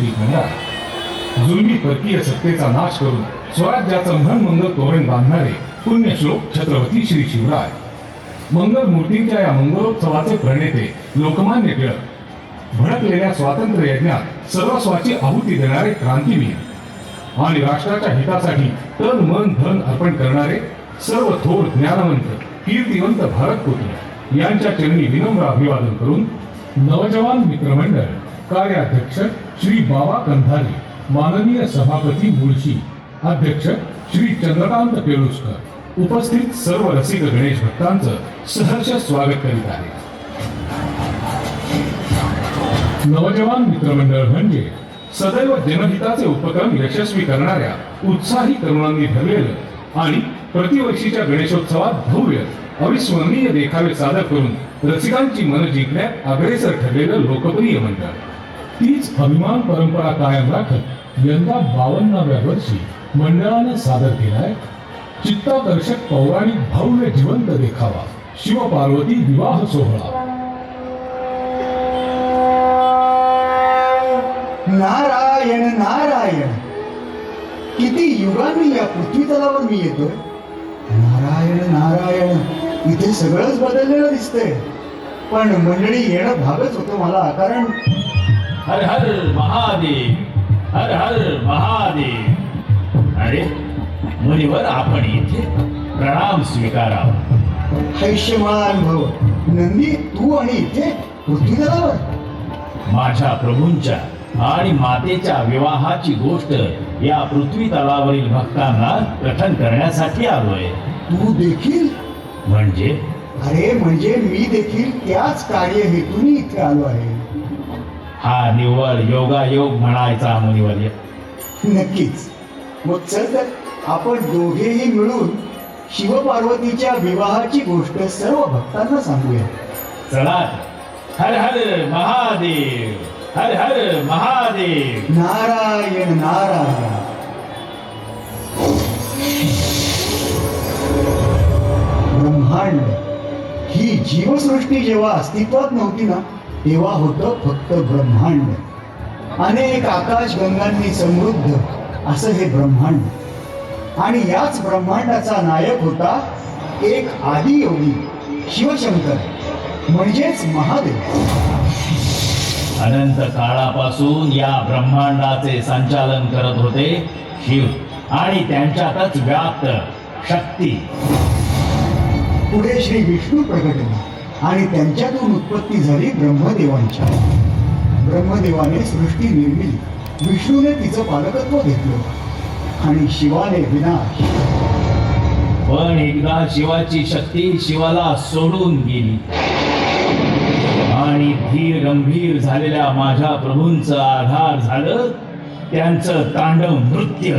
श्री खंडार जुलमी परकीय सत्तेचा नाश करून स्वराज्याचं मनमंगल तोरण बांधणारे पुण्यश्लोक छत्रपती श्री शिवराय. मंगल मूर्तींच्या या मंगलोत्सवाचे प्रणेते लोकमान्य टिळक. भडकलेल्या स्वातंत्र्य यज्ञात सर्वस्वाची आहुती देणारे क्रांतीवीर. आणि राष्ट्राच्या हितासाठी तन मन धन अर्पण करणारे सर्व थोर ज्ञानवंत कीर्तिवंत भारत पुत्र यांच्या चरणी विनम्र अभिवादन करून नवजवान मित्रमंडळ कार्याध्यक्ष श्री बाबा कंधारे माननीय सभापती मुळशी अध्यक्ष श्री चंद्रकांत पेळुसकर. उपस्थित सर्व रसिक गणेश भक्तांचं सहर्ष स्वागत करीत आहे. नवजवान मित्रमंडळ म्हणजे सदैव जनहिताचे उपक्रम यशस्वी करणाऱ्या उत्साही तरुणांनी ठरलेलं आणि प्रतिवर्षीच्या गणेशोत्सवात भव्य अविस्मरणीय देखावे सादर करून रसिकांची मन जिंकण्यात अग्रेसर ठरलेलं लोकप्रिय मंडळ. तीच अभिमान परंपरा कायम राखत यंदा बावन्नाव्या वर्षी मंडळानं सादर केलाय चित्ताकर्षक पौराणिक भव्य जिवंत देखावा. शिवपार्वती विवाह सोहळा. नारायण नारायण. किती युगांनी या पृथ्वी तलावर मी येतोय. नारायण नारायण. इथे सगळंच बदललेलं दिसतंय. पण मंडळी येणं भागच होतं मला कारण हर हर महादेव हर हर महादेव. अरे मुनिवर आपण इथे प्रणाम स्वीकारावा. हैष्यमान भव नंदी तू आणि इथे पृथ्वी तलावर माझ्या प्रभूंच्या आणि मातेच्या विवाहाची गोष्ट या पृथ्वी तलावरील भक्तांना कथन करण्यासाठी आलोय. तू देखील? म्हणजे? अरे म्हणजे मी देखील त्याच कार्य हेतून इथे आलो आहे. हा निव्वळ योगायोग म्हणायचा मुनिवर्य. नक्कीच. मग चल तर आपण दोघेही मिळून शिवपार्वतीच्या विवाहाची गोष्ट सर्व भक्तांना सांगूया. चला. हर हर महादेव. हर हर महादेव. नारायण नारायण. ब्रह्मांड ही जीवसृष्टी जेव्हा अस्तित्वात नव्हती ना तेव्हा होतं फक्त ब्रह्मांड. अनेक आकाशगंगांनी समृद्ध असं हे ब्रह्मांड. आणि याच ब्रह्मांडाचा नायक होता एक आदियोगी शिवशंकर. म्हणजेच महादेव. अनंत काळापासून या ब्रह्मांडाचे संचालन करत होते शिव आणि त्यांच्यातच व्याप्त शक्ती. पुढे श्री विष्णू प्रकटले आणि त्यांच्यातून उत्पत्ती झाली ब्रह्मदेवांच्या. ब्रह्मदेवाने सृष्टी निर्मिली. विष्णूने तिचं पालकत्व घेतलं. आणि शिवाने विनाश. पण एकदा शिवाची शक्ती शिवाला सोडून गेली. आणि धीर गंभीर झालेल्या माझ्या प्रभूंच आधार झालं त्यांचं तांडव नृत्य.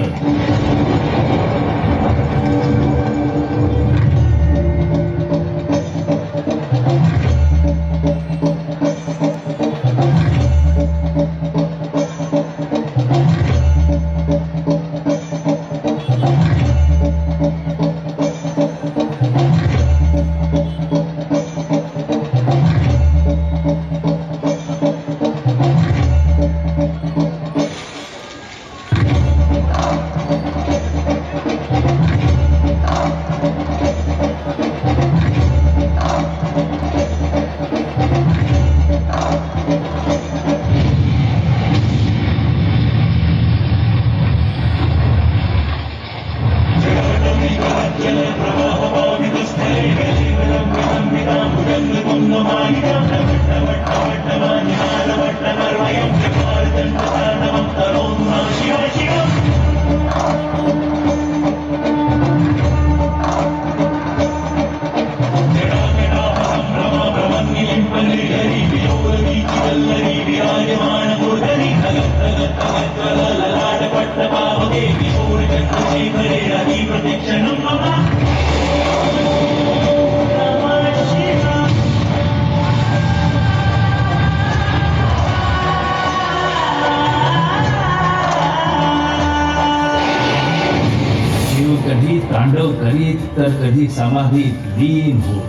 तर कधी समाधीत लीन हो.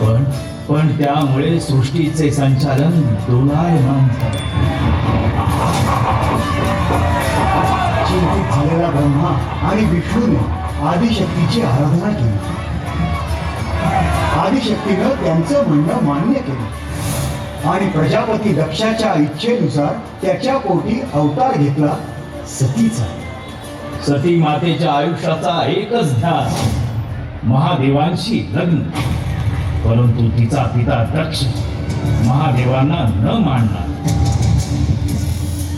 पण पण त्यामुळे सृष्टीचे संचालन डोलायमान चिंतित झालेला ब्रह्मा आणि विष्णूने आदिशक्तीची आराधना केली. आदिशक्तीनं त्यांचं म्हणणं मान्य केलं. आणि प्रजापती दक्षाच्या इच्छेनुसार त्याच्या पोटी अवतार घेतला सतीचा. सती मातेच्या आयुष्याचा एकच ध्यास. महादेवांशी लग्न. परंतु तिचा पिता दक्ष महादेवांना न मानणार.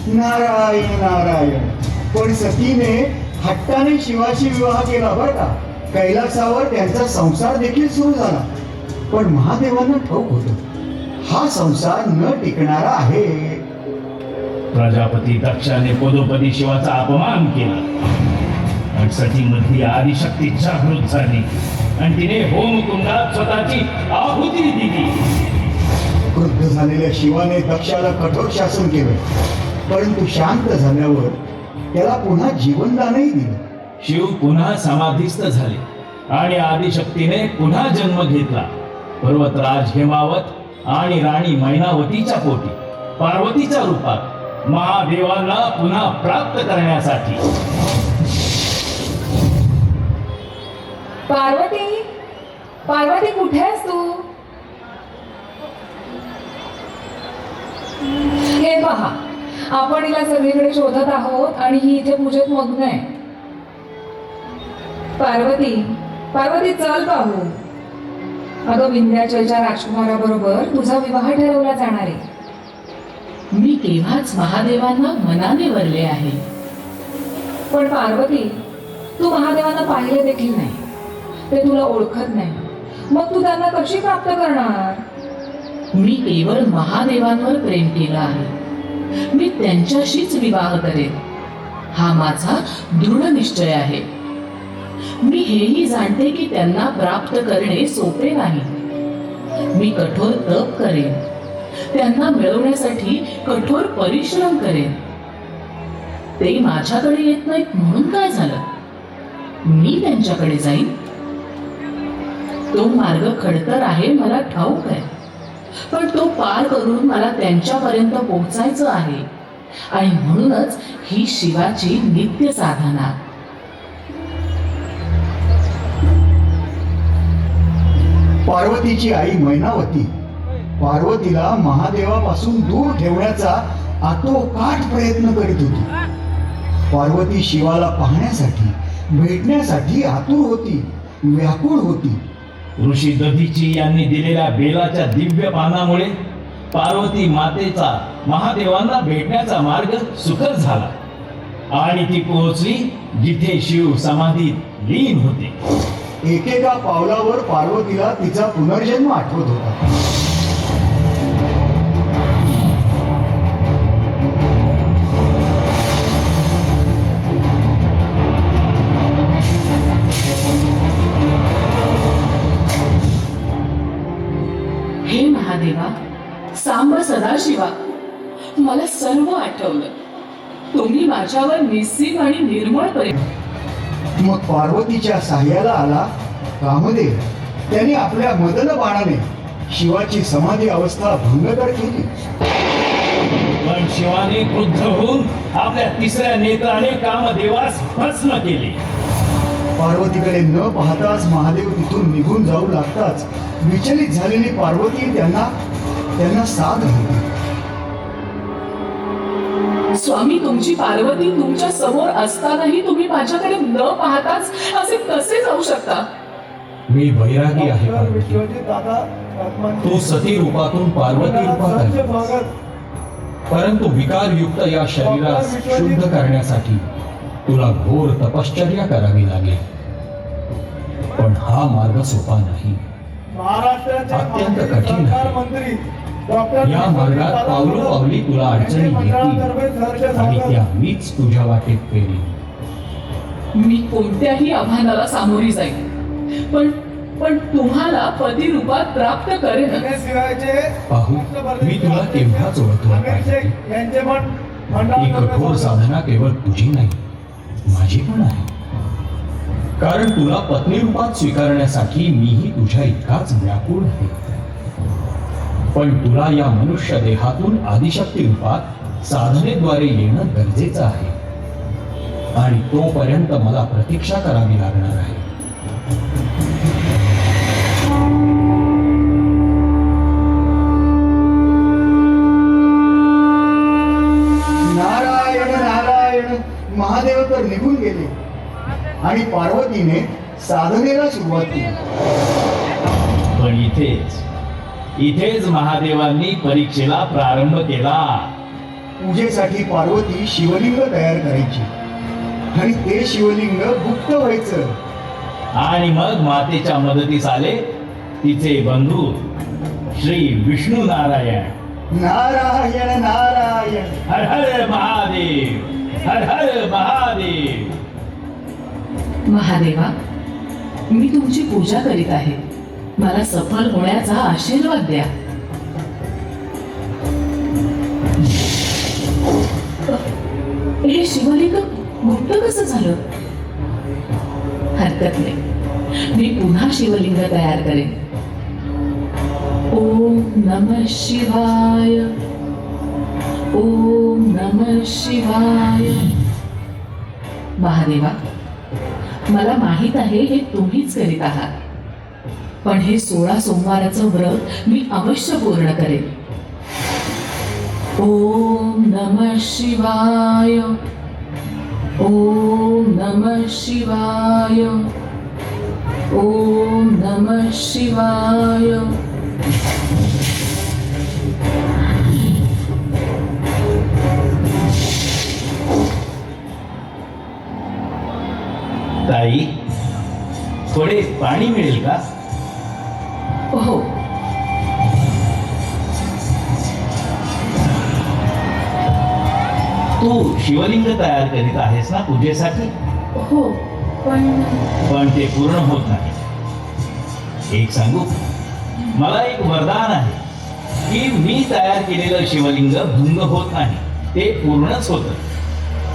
नारायण नारायण. पण सतीने हट्टाने शिवाशी विवाह केला बरं का? कैलासावर त्यांचा संसार देखील सुरू झाला. पण महादेवांना ठाऊक होत. हा संसार न टिकणारा आहे. प्रजापती दक्षाने पदोपदी शिवाचा अपमान केला. आणि सतीमध्ये आदिशक्ती जागृत झाली आणि तिने होमकुंडात स्वतःची आहुती दिली. क्रुद्ध झालेल्या शिवाने दक्षाला कठोर शासन केलं परंतु शांत झाल्यावर त्याला पुन्हा जीवनदानही दिलं. शिव पुन्हा समाधीस्थ झाले आणि आदिशक्तीने पुन्हा जन्म घेतला. पर्वतराज हेमावत आणि राणी मैनावतीच्या पोटी पार्वतीच्या रूपात. महादेवाला पुन्हा प्राप्त करण्यासाठी. पार्वती पार्वती कुठे आहेस तू? हे पहा आपण हिला सगळीकडे शोधत आहोत आणि ही इथे पूजेत मग्न आहे. पार्वती पार्वती चल पाहू. अगं विंध्याचलच्या राजकुमाराबरोबर तुझा विवाह ठरवला जाणार आहे. तेव्हाच महादेवांना मनाने वरले आहे. पण पार्वती तू महादेवांना पाहिले देखील नाही. ते तुला ओळखत नाही. मग तू त्यांना कशी प्राप्त करणार? मी केवळ महादेवांवर प्रेम केलं आहे. मी त्यांच्याशीच विवाह करेन. हा माझा दृढ निश्चय आहे. मी हेही जाणते की त्यांना प्राप्त करणे सोपे नाही. मी कठोर तप करेन. त्यांना मिळवण्यासाठी कठोर परिश्रम करेन. ते माझ्याकडे येत नाहीत म्हणून काय झालं? मी त्यांच्याकडे जाईन? तो मार्ग खडतर आहे मला ठाऊक आहे. पण तो पार करून मला त्यांच्यापर्यंत पोहोचायचं आहे. आणि म्हणूनच ही शिवाची नित्य साधना. पार्वतीची आई मैनावती. पार्वतीला महादेवापासून दूर ठेवण्याचा आतोकाट प्रयत्न करीत होती. पार्वती शिवाला पाहण्यासाठी भेटण्यासाठी आतुर होती व्याकुळ होती. ऋषी दधीची यांनी दिलेल्या बेलाच्या दिव्य पानामुळे पार्वती मातेचा महादेवांना भेटण्याचा मार्ग सुकर झाला. आणि ती पोहोचली जिथे शिव समाधीत लीन होते. एकेका पावलावर पार्वतीला तिचा पुनर्जन्म आठवत होता. माझ्यावर निस्सीम आणि निर्मळ प्रेम. मग पार्वतीच्या साह्याला आला कामदेव त्याने आपल्या मदन बाणाने शिवाची समाधी अवस्था भंगकर केली. पण शिवाने क्रुद्ध होऊन आपल्या तिसऱ्या नेत्राने कामदेवास भस्म केले. पार्वतीकडे न पाहताच महादेव तिथून निघून जाऊ लागताच विचलित झालेली पार्वती त्यांना त्यांना साथ घालते स्वामी तुमची पार्वती तुमच्यासमोर असतानाही तुम्ही माझ्याकडे न पाहताच असे कसे जाऊ शकता? मी बैरागी आहे पार्वती. तू सती रूपातून पार्वती रूपात परंतु विकारयुक्त या शरीरास शुद्ध करण्यासाठी तुला घोर तपश्चर्या करावी लागेल. पण हा मार्ग सोपा नाही. अत्यंत कठीण आहे. या मार्गात पावलोपावली तुला अडचणी येतील. आणि त्या मीच तुझ्या वाटेत पेरी मी कोणत्याही आव्हानाला सामोरी जाईन. पण पण तुम्हाला पती रूपात प्राप्त करेन. पाहू मी तुला केव्हाच ओळखलं ही कठोर साधना केवळ तुझी नाही माझी पण आहे. कारण तुला पत्नी रूपात स्वीकारण्यासाठी मीही तुझ्या इतकाच व्याकुळ आहे. पण तुला या मनुष्य देहातून आदिशक्ती रूपात साधनेद्वारे येणं गरजेचं आहे. आणि तोपर्यंत मला प्रतीक्षा करावी लागणार आहे. नारायण नारायण महादेव तर निघून गेले. आणि पार्वतीने साधनेला सुरुवात केली. पण इथेच इथेच महादेवांनी परीक्षेला प्रारंभ केला. पूजेसाठी पार्वती शिवलिंग तयार करायची. आणि ते शिवलिंग गुप्त व्हायचं. आणि मग मातेच्या मदतीस आले तिचे बंधू श्री विष्णू नारायण. नारायण नारायण. हर हर महादेव हर हर महादेव. महादेवा मी तुमची पूजा करीत आहे. मला सफल होण्याचा आशीर्वाद द्या. हे शिवलिंग गुप्त कसं झालं? हरकत नाही. मी पुन्हा शिवलिंग तयार करेन. ओम नम शिवाय. ओम नम शिवाय. महादेवा मला माहीत आहे हे तुम्हीच करीत आहात. पण हे सोळा सोमवाराचं व्रत मी अवश्य पूर्ण करेन. ओम नम शिवाय. ओम नम शिवाय. ओम नम शिवाय. ताई थोडे पाणी मिळेल का? तू शिवलिंग तयार करीत आहेस ना पूजेसाठी? हो पण पण ते पूर्ण होत नाही. एक सांगू? मला एक वरदान आहे की मी तयार केलेलं शिवलिंग भंग होत नाही. ते पूर्णच होतं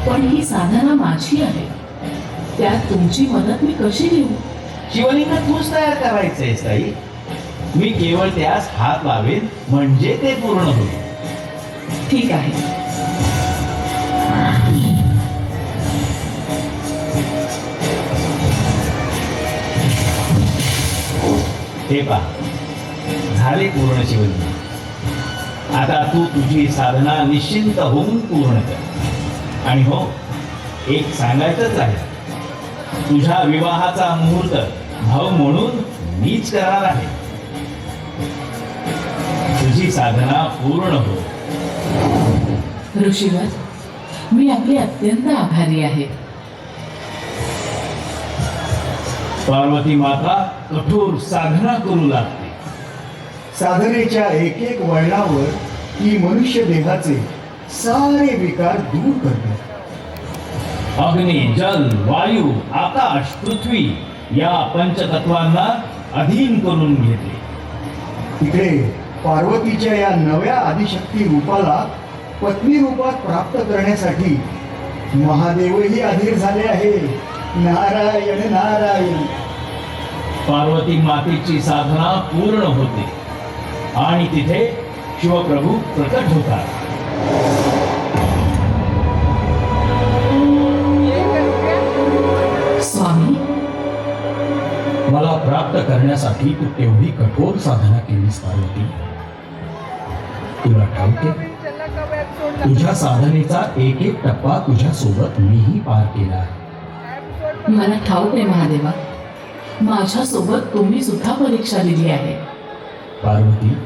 पण ही साधना माझी आहे. त्यात तुमची मदत मी कशी घेऊ? शिवलिंग तूच तयार करायचंय ताई. मी केवळ त्यास हात लावेन म्हणजे ते पूर्ण होईल. ठीक आहे. हे पहा. झाले पूर्ण शिवलिंग आता तू तुझी साधना निश्चिंत होऊन पूर्ण कर. आणि हो एक सांगायचंच आहे. तुझ्या विवाहाचा मुहूर्त भाऊ म्हणून मीच करणार आहे. तुझी साधना पूर्ण हो. ऋषीवर मी आपले अत्यंत आभारी आहे. पार्वती माता कठोर साधना करू लागते. साधनेच्या एक एक वळणावर ही मनुष्य देहाचे सारे विकार दूर करते अग्नी जल वायू आकाश पृथ्वी या पंचतत्वांना अधीन करून घेते. तिकडे पार्वतीच्या या नव्या आदिशक्ती रूपाला पत्नी रूपात प्राप्त करण्यासाठी महादेवही अधीर झाले आहे नारायण नारायण. पार्वती मातेची साधना पूर्ण होते. आणि तिथे शिवप्रभू प्रकट होतात. स्वामी मला प्राप्त करण्यासाठी तू तेवढी कठोर साधना केलीस पार्वती. तुला ठाऊके तुझ्या साधनेचा एक एक टप्पा तुझ्या सोबत मीही पार केला आहे. मला ठाऊक आहे महादेवा. माझ्या सोबत तुम्ही सुद्धा परीक्षा दिली आहे. पार्वती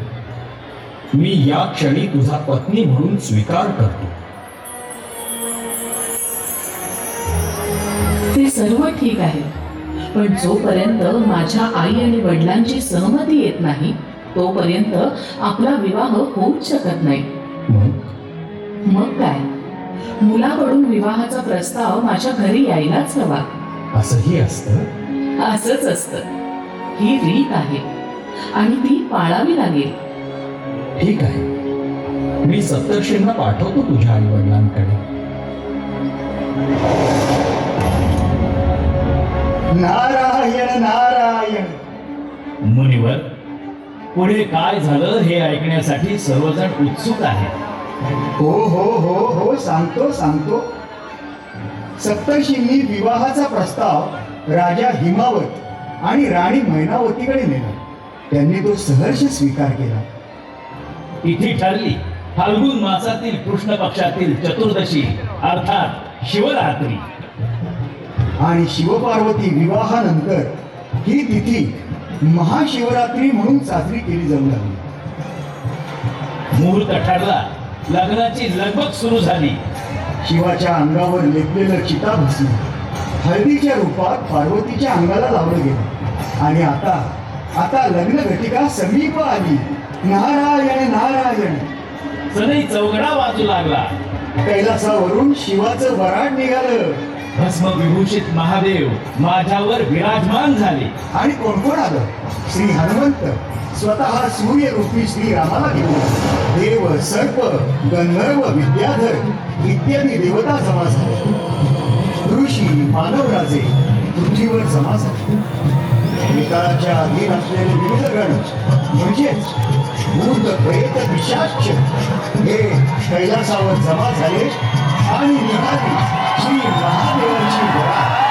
मी या क्षणी तुझा पत्नी म्हणून स्वीकार करतो. ते सर्व ठीक आहे. पण जोपर्यंत माझ्या आई आणि वडिलांची सहमती येत नाही तोपर्यंत आपला विवाह होऊच शकत नाही. मग? मग काय? मुलाकडून विवाहाचा प्रस्ताव माझ्या घरी यायलाच हवा. असंही असतं? असंच असतं. ही रीत आहे. आणि ती पाळावी लागेल. ठीक आहे. मी सप्तर्षींना पाठवतो तुझ्या आई वडिलांकडे नारायण नारायण. मुनिवर पुढे काय झालं हे ऐकण्यासाठी सर्वजण उत्सुक आहेत. हो हो हो हो सांगतो सांगतो. सप्तर्षींनी विवाहाचा प्रस्ताव राजा हिमावत आणि राणी मैनावतीकडे नेला. त्यांनी तो सहर्ष स्वीकार केला. तिथी ठरली फाल्गुन मासातील कृष्ण पक्षातील चतुर्दशी अर्थात शिवरात्री. आणि शिवपार्वती विवाहानंतर ही तिथी महाशिवरात्री म्हणून साजरी केली जाऊ लागली. मुहूर्त ठरला लग्नाची लगबग सुरू झाली. शिवाच्या अंगावर लेपलेलं चिता भस्म हळदीच्या रूपात पार्वतीच्या अंगाला लावलं गेलं. आणि आता आता लग्न घटिका समीप आली. नारायण नारायण. सनई चौघडा वाजू लागला. कैलासावरून शिवाचं वराड निघालं. भस्म विभूषित महादेव माझ्यावर विराजमान झाले. आणि कोण कोण आलं? श्री हनुमंत. स्वतः सूर्य रूपी श्री रामाला घेऊन. देव सर्प गंधर्व विद्याधर इत्यादी देवता जमा झाले ऋषी मानवराजे पृथ्वीवर जमा झाले विकाराच्या अधीन असलेले विविध गण म्हणजेच भूत प्रेत विशाच हे कैलासावर जमा झाले आणि निघाली श्री महादेवाची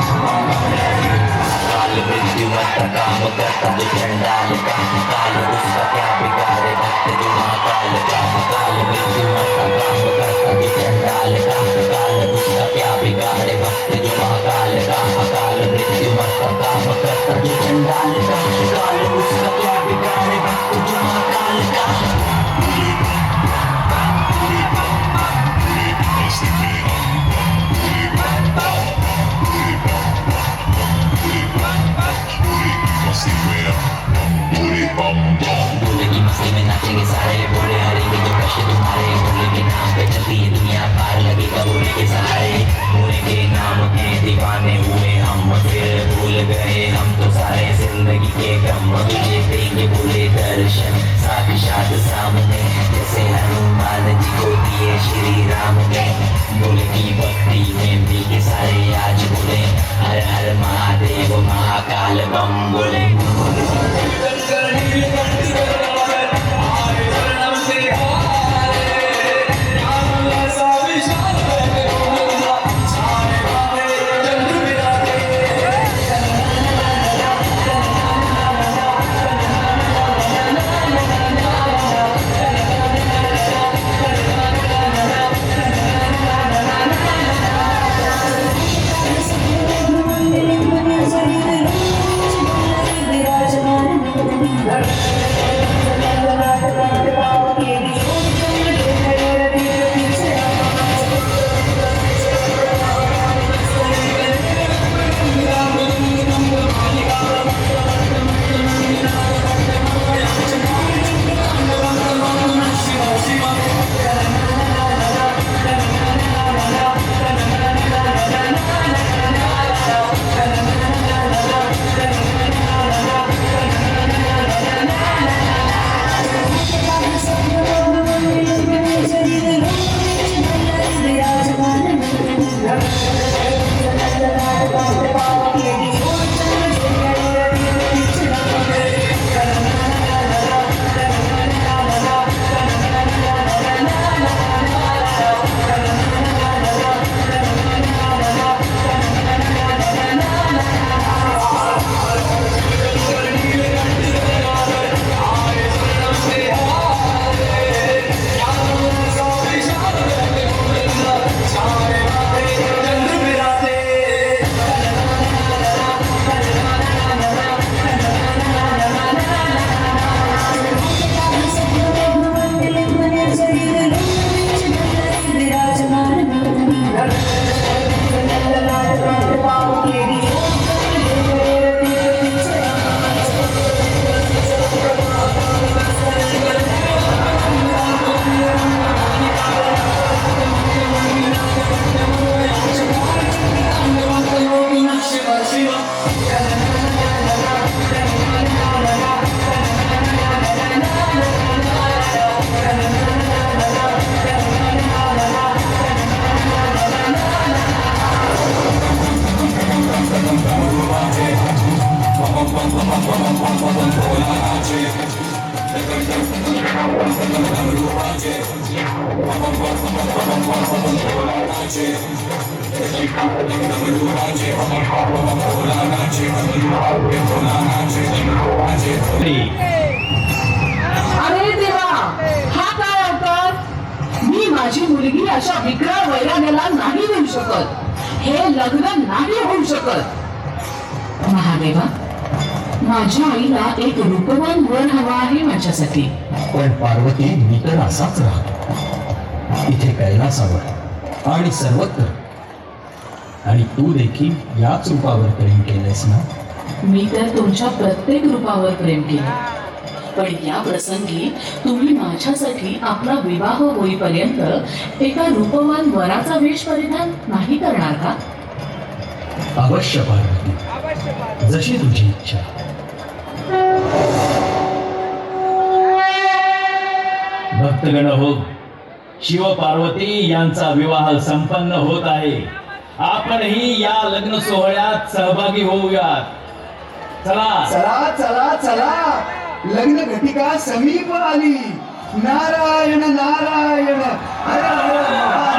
काल मृत्यु मत काम करता दुचंडाल का काल उसका क्या बिगाड़े भक्त जो महाकाल का काल मृत्यु मत काम करता दुचंडाल का काल उसका क्या बिगाड़े भक्त जो महाकाल का काल मृत्यु मत काम करता दुचंडाल का काल अरे देवा हा काय अवतार मी माझी मुलगी अशा विकराळ वैराग्याला नाही देऊ शकत. हे लग्न नाही होऊ शकत. महादेवा माझ्या आईला एक रूपवान वर हवा आहे माझ्यासाठी. पण पार्वती मी तर असाच राहतो. इथे कैलासावर आणि सर्वत्र आणि तू देखील याच रूपावर प्रेम केलंस ना? मी तर तुमच्या प्रत्येक रूपावर प्रेम केले. पण या प्रसंगी तुम्ही माझ्यासाठी आपला विवाह होईपर्यंत एका रूपवान वराचा वेश परिधान नाही करणार का? अवश्य पार्वती. जशी तुझी इच्छा. भक्तगण हो शिव पार्वती यांचा विवाह संपन्न होत आहे. आपणही या लग्न सोहळ्यात सहभागी होऊयात. चला. चला चला चला. लग्न घटिका समीप आली. नारायण नारायण. हर हर